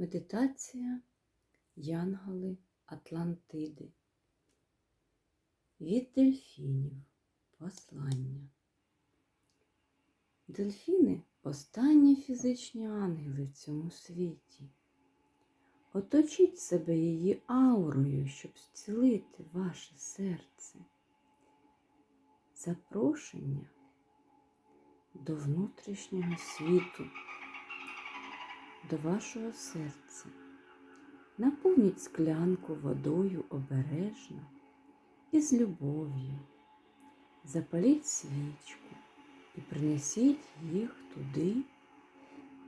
Медитація Янголи Атлантиди. Від дельфінів. Послання. Дельфіни останні фізичні ангели в цьому світі. Оточіть себе її аурою, щоб зцілити ваше серце. Запрошення до внутрішнього світу до вашого серця. Наповніть склянку водою обережно і з любов'ю. Запаліть свічку і принесіть їх туди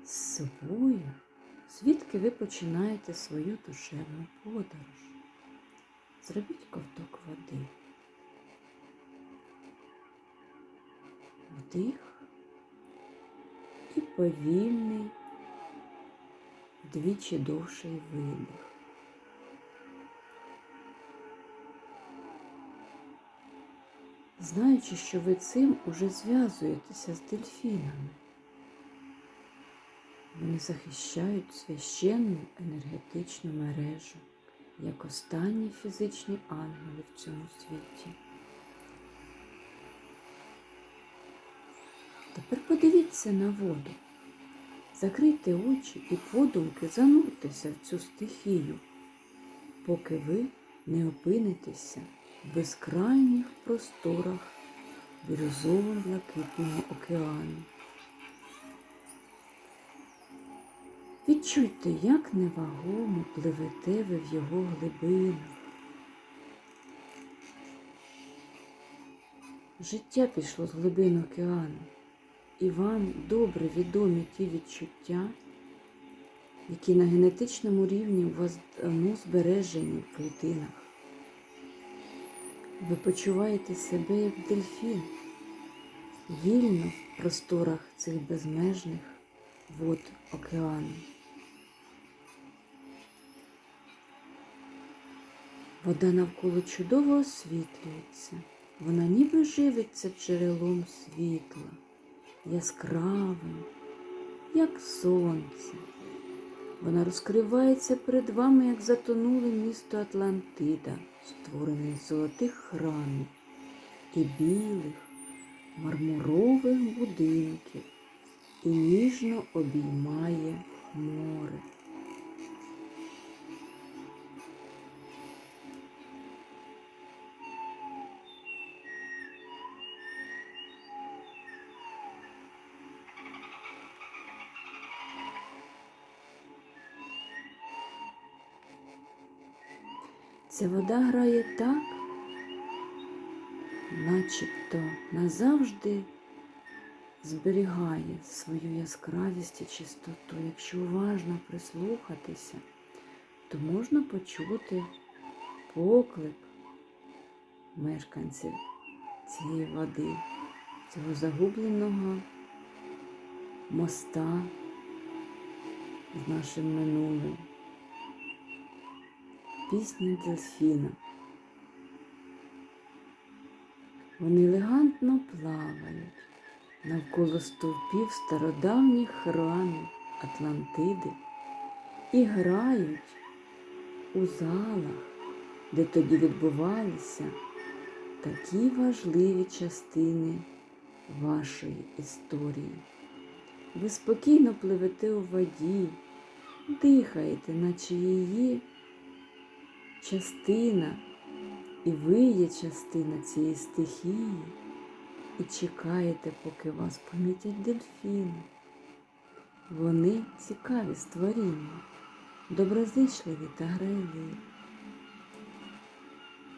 з собою, звідки ви починаєте свою душевну подорож. Зробіть ковток води. Вдих і повільний вдвічі довший видих. Знаючи, що ви цим уже зв'язуєтеся з дельфінами, вони захищають священну енергетичну мережу як останні фізичні ангели в цьому світі. Тепер подивіться на воду. Закрийте очі і подумки зануртеся в цю стихію, поки ви не опинитеся в безкрайніх просторах бірюзово-блакитного океану. Відчуйте, як невагомо пливете ви в його глибинах. Життя пішло з глибин океану і вам добре відомі ті відчуття, які на генетичному рівні у вас давно збережені в клітинах. Ви почуваєте себе як дельфін, вільно в просторах цих безмежних вод океану. Вода навколо чудово освітлюється, вона ніби живиться джерелом світла яскравим, як сонце. Вона розкривається перед вами, як затонуле місто Атлантида, створене з золотих храмів і білих, мармурових будинків, і ніжно обіймає море. Ця вода грає так, начебто назавжди зберігає свою яскравість і чистоту. Якщо уважно прислухатися, то можна почути поклик мешканців цієї води, цього загубленого моста з нашим минулим пісні дельфіна. Вони елегантно плавають навколо стовпів стародавніх храмів Атлантиди і грають у залах, де тоді відбувалися такі важливі частини вашої історії. Ви спокійно пливете у воді, дихаєте, наче її частина, і ви є частина цієї стихії, і чекаєте, поки вас помітять дельфіни. Вони цікаві створіння, доброзичливі та грайливі.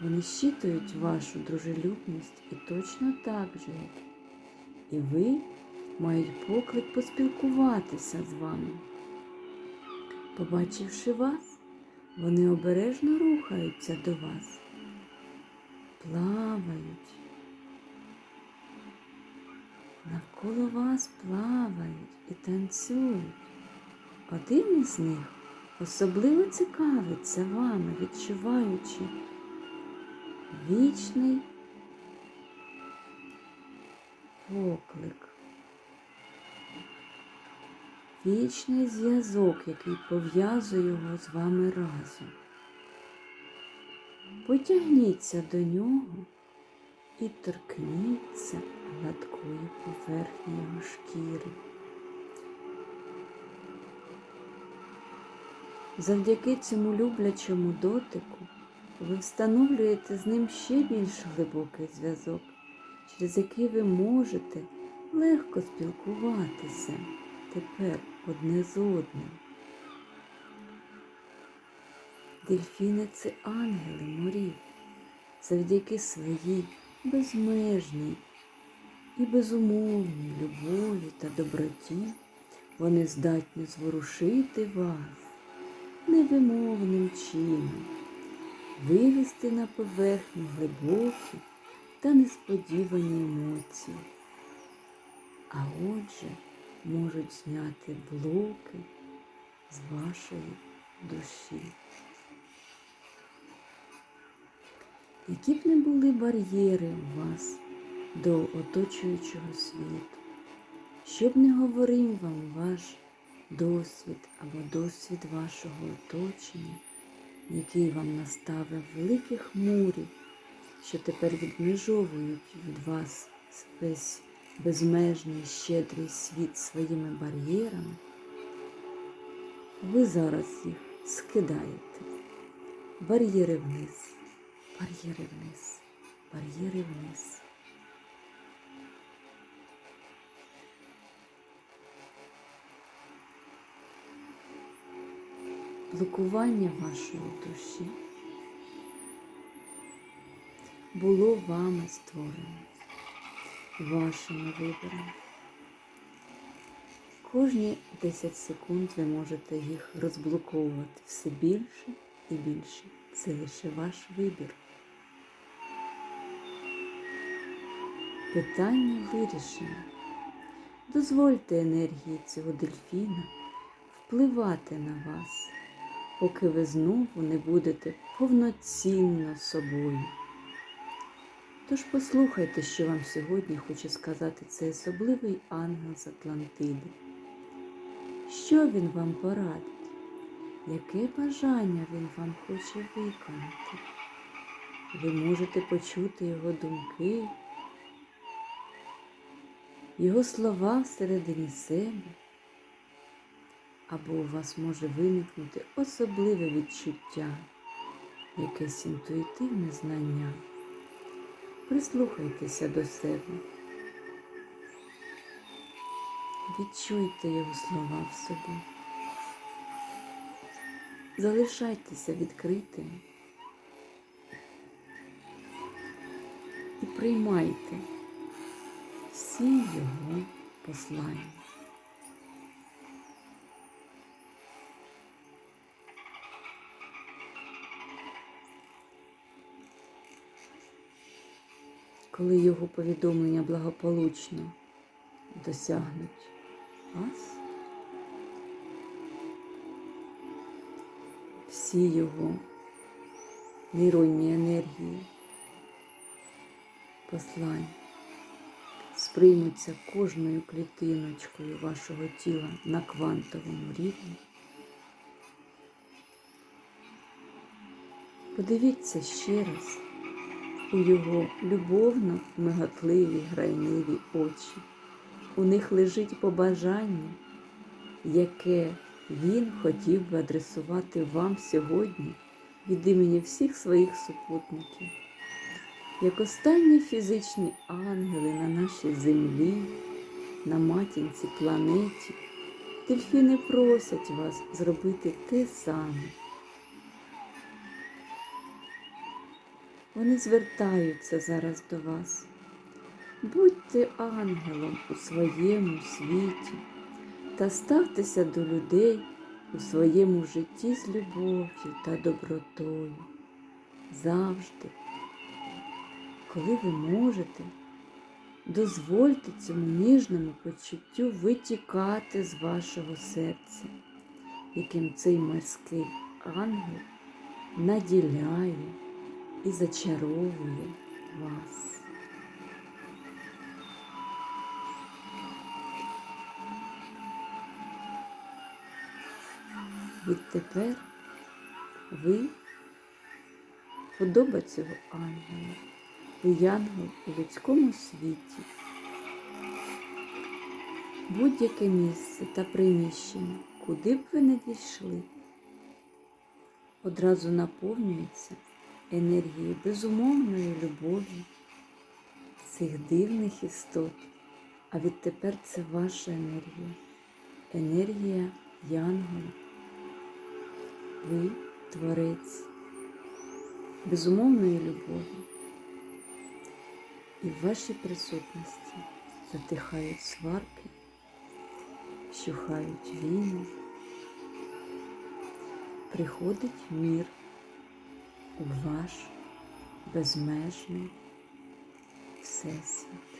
Вони щитують вашу дружелюбність і точно так же, як і ви мають поклик поспілкуватися з вами. Побачивши вас, вони обережно рухаються до вас, плавають. Навколо вас плавають і танцюють. Один із них особливо цікавиться вами, відчуваючи вічний поклик. Вічний зв'язок, який пов'язує його з вами разом. Потягніться до нього і торкніться гладкої поверхні його шкіри. Завдяки цьому люблячому дотику ви встановлюєте з ним ще більш глибокий зв'язок, через який ви можете легко спілкуватися тепер одне з одним. Дельфіни це ангели морів, завдяки своїй безмежній і безумовній любові та доброті вони здатні зворушити вас невимовним чином, вивести на поверхню глибокі та несподівані емоції, а отже можуть зняти блоки з вашої душі. Які б не були бар'єри у вас до оточуючого світу, що б не говорив вам ваш досвід або досвід вашого оточення, який вам наставив великих мурів, що тепер відмежовують від вас весь безмежний щедрий світ своїми бар'єрами, ви зараз їх скидаєте. Бар'єри вниз, бар'єри вниз, бар'єри вниз. блокування вашої душі було вами створено, вашими виборами. Кожні 10 секунд ви можете їх розблоковувати все більше і більше. Це лише ваш вибір. Питання вирішено. Дозвольте енергії цього дельфіна впливати на вас поки ви знову не будете повноцінно собою. Тож послухайте, що вам сьогодні хоче сказати цей особливий ангел з Атлантиди. Що він вам порадить? Яке бажання він вам хоче виконати? Ви можете почути його думки, його слова всередині себе або у вас може виникнути особливе відчуття, якесь інтуїтивне знання. Прислухайтеся до себе. Відчуйте його слова в собі. Залишайтеся відкритими і приймайте всі його послання. Коли його повідомлення благополучно досягнуть вас, всі його нейронні енергії, послань сприймуться кожною клітиночкою вашого тіла на квантовому рівні. Подивіться ще раз у його любовно миготливі грайливі очі. У них лежить побажання, яке він хотів би адресувати вам сьогодні від імені всіх своїх супутників. Як останні фізичні ангели на нашій землі, на матінці планеті, дельфіни просять вас зробити те саме. Вони звертаються зараз до вас. Будьте ангелом у своєму світі та ставтеся до людей у своєму житті з любов'ю та добротою. Завжди, коли ви можете, дозвольте цьому ніжному почуттю витікати з вашого серця, яким цей морський ангел наділяє і зачаровує вас. Відтепер ви подоба цього ангела, ви янгол у людському світі. Будь-яке місце та приміщення, куди б ви не дійшли, одразу наповнюється енергією безумовної любові цих дивних істот. А відтепер це ваша енергія, енергія Янгола. Ви творець безумовної любові. І в вашій присутності затихають сварки, щухають війни, приходить мір у ваш безмежний всесвіт.